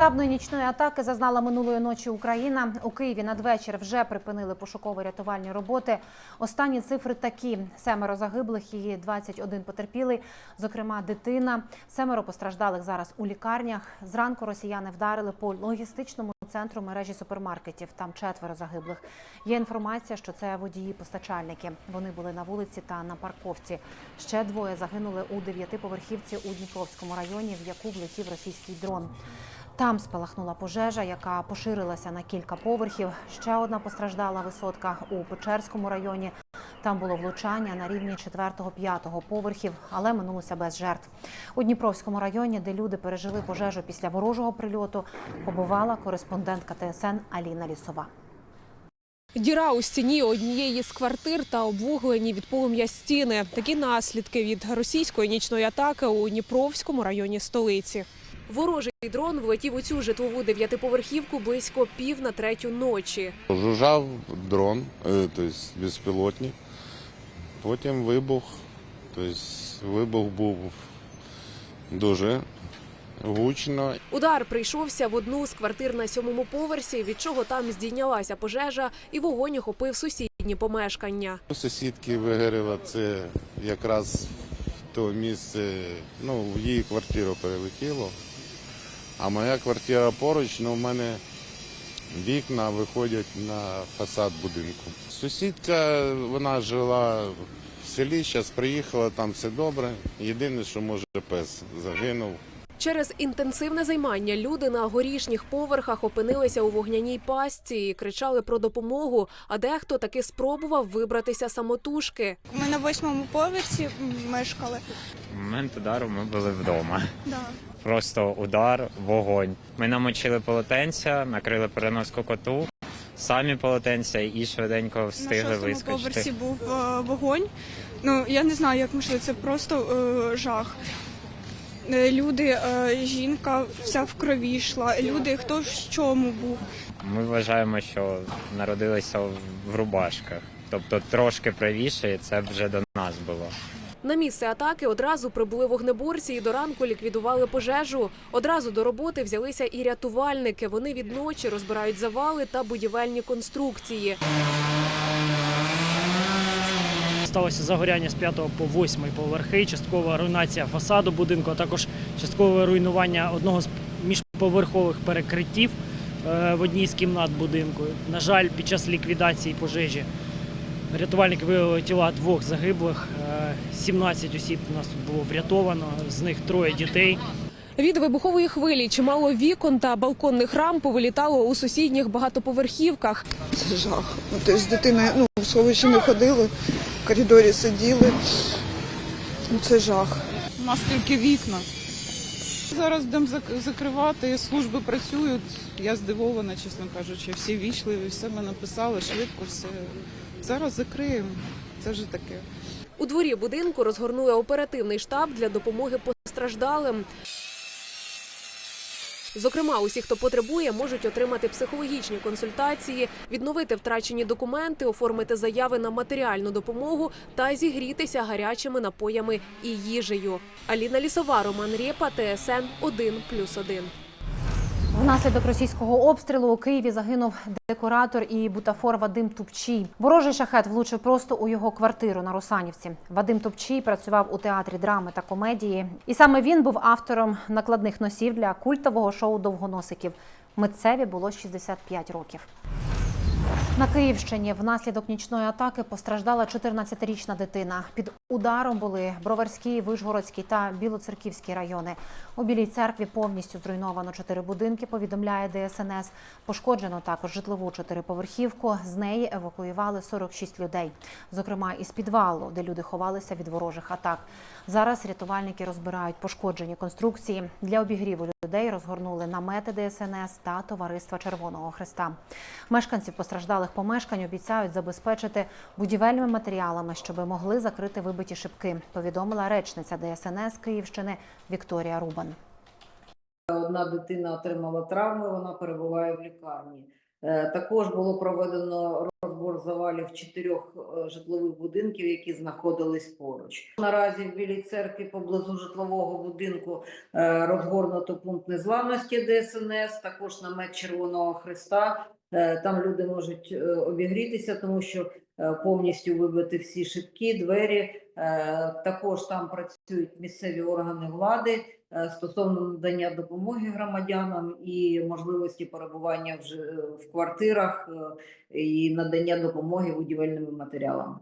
Масштабної нічної атаки зазнала минулої ночі Україна. У Києві надвечір вже припинили пошуково-рятувальні роботи. Останні цифри такі: семеро загиблих і 21 потерпілий, зокрема дитина. Семеро постраждалих зараз у лікарнях. Зранку росіяни вдарили по логістичному центру мережі супермаркетів. Там четверо загиблих. Є інформація, що це водії-постачальники. Вони були на вулиці та на парковці. Ще двоє загинули у дев'ятиповерхівці у Дніпровському районі, в яку влетів російський дрон. Там спалахнула пожежа, яка поширилася на кілька поверхів. Ще одна постраждала висотка у Печерському районі. Там було влучання на рівні 4-5 поверхів, але минулося без жертв. У Дніпровському районі, де люди пережили пожежу після ворожого прильоту, побувала кореспондентка ТСН Аліна Лісова. Діра у стіні однієї з квартир та обвуглені від полум'я стіни. Такі наслідки від російської нічної атаки у Дніпровському районі столиці. Ворожий дрон влетів у цю житлову дев'ятиповерхівку близько пів на третю ночі. Жужжав дрон, е, тобто безпілотник. Потім вибух. Тобто вибух був дуже гучно. Удар прийшовся в одну з квартир на сьомому поверсі, від чого там здійнялася пожежа, і вогонь охопив сусідні помешкання. Сусідки Вигерева це якраз в то місце, ну, в її квартиру перелетіло. А моя квартира поруч, ну в мене вікна виходять на фасад будинку. Сусідка, вона жила в селі, зараз приїхала, там все добре. Єдине, що може пес загинув. Через інтенсивне займання люди на горішніх поверхах опинилися у вогняній пастці і кричали про допомогу. А дехто таки спробував вибратися самотужки. Ми на восьмому поверсі мешкали. В момент удару ми були вдома. Да. Просто удар, вогонь. Ми намочили полотенця, накрили переноску коту, самі полотенця і швиденько На встигли шостому вискочити. поверсі був е, вогонь. Ну я не знаю, як ми йшли, це просто е, жах. Е, Люди, е, жінка вся в крові йшла. Люди, хто в чому був. Ми вважаємо, що народилися в рубашках. Тобто трошки правіше, і це вже до нас було. На місце атаки одразу прибули вогнеборці і до ранку ліквідували пожежу. Одразу до роботи взялися і рятувальники. Вони від ночі розбирають завали та будівельні конструкції. Сталося загоряння з 5 по 8 поверхи, часткова руйнація фасаду будинку, а також часткове руйнування одного з міжповерхових перекриттів е, в одній з кімнат будинку. На жаль, під час ліквідації пожежі рятувальники виявили тіла двох загиблих. Е, 17 осіб у нас тут було врятовано, з них троє дітей. Від вибухової хвилі чимало вікон та балконних рам повилітало у сусідніх багатоповерхівках. Це жах. Ну, тобто з дитиною ну, в сховищі ми ходили, в коридорі сиділи. Ну, це жах. У нас тільки вікна. Зараз будемо зак- закривати, служби працюють. Я здивована, чесно кажучи. Всі вічливі, все ми написали, швидко все. Зараз закриємо. Це вже таке. У дворі будинку розгорнули оперативний штаб для допомоги постраждалим. Зокрема, усі, хто потребує, можуть отримати психологічні консультації, відновити втрачені документи, оформити заяви на матеріальну допомогу та зігрітися гарячими напоями і їжею. Аліна Лісова, Роман Рєпа, ТСН 1+,1. Внаслідок російського обстрілу у Києві загинув декоратор і бутафор Вадим Тупчій. Ворожий шахет влучив просто у його квартиру на Русанівці. Вадим Тупчій працював у театрі драми та комедії, і саме він був автором накладних носів для культового шоу довгоносиків. Митцеві було 65 років. На Київщині внаслідок нічної атаки постраждала 14-річна дитина. Під ударом були Броварський, Вишгородський та Білоцерківський райони. У Білій церкві повністю зруйновано чотири будинки. Повідомляє ДСНС. Пошкоджено також житлову чотириповерхівку. З неї евакуювали 46 людей, зокрема із підвалу, де люди ховалися від ворожих атак. Зараз рятувальники розбирають пошкоджені конструкції. Для обігріву людей розгорнули намети ДСНС та товариства Червоного Христа. Мешканців постраждалих помешкань обіцяють забезпечити будівельними матеріалами, щоб могли закрити вибиті шибки. Повідомила речниця ДСНС Київщини Вікторія Рубан. Одна дитина отримала травми, вона перебуває в лікарні. Е, Також було проведено розбор завалів чотирьох е, житлових будинків, які знаходились поруч. Наразі в Білій церкві поблизу житлового будинку е, розгорнуто пункт незламності ДСНС, також намет Червоного Христа. Там люди можуть обігрітися, тому що повністю вибити всі шибки, двері. Е, Також там працюють місцеві органи влади е, стосовно надання допомоги громадянам і можливості перебування в, квартирах е, і надання допомоги будівельними матеріалами.